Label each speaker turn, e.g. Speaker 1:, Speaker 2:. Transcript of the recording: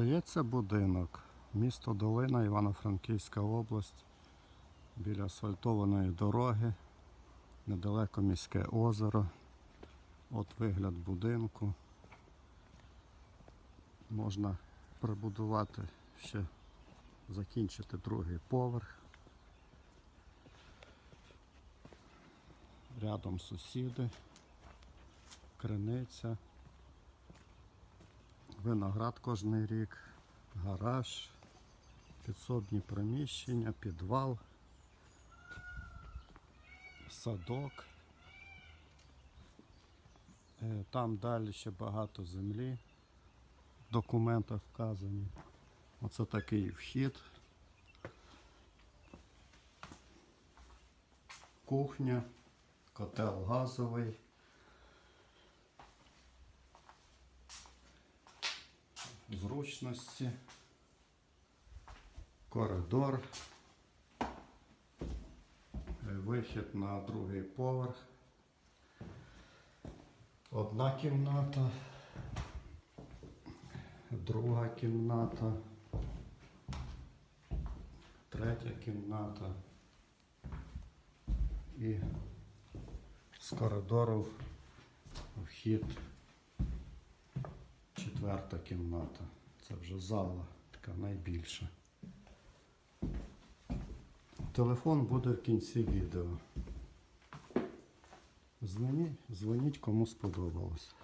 Speaker 1: Продається будинок. Місто Долина, Івано-Франківська область. Біля асфальтованої дороги. Недалеко міське озеро. От вигляд будинку. Можна прибудувати ще закінчити другий поверх. Рядом сусіди, криниця, виноград кожний рік, гараж, підсобні приміщення, підвал, садок. Е, Там далі ще багато землі в документах вказані. Оце такий вхід. Кухня, котел газовий. Зручності. Коридор. Е, Вихід на другий поверх. Одна кімната. Друга кімната. Третя кімната. І з коридору вхід. Четверта кімната. Це вже зала, така найбільша. Телефон буде в кінці відео. Дзвоніть, дзвоніть кому сподобалось.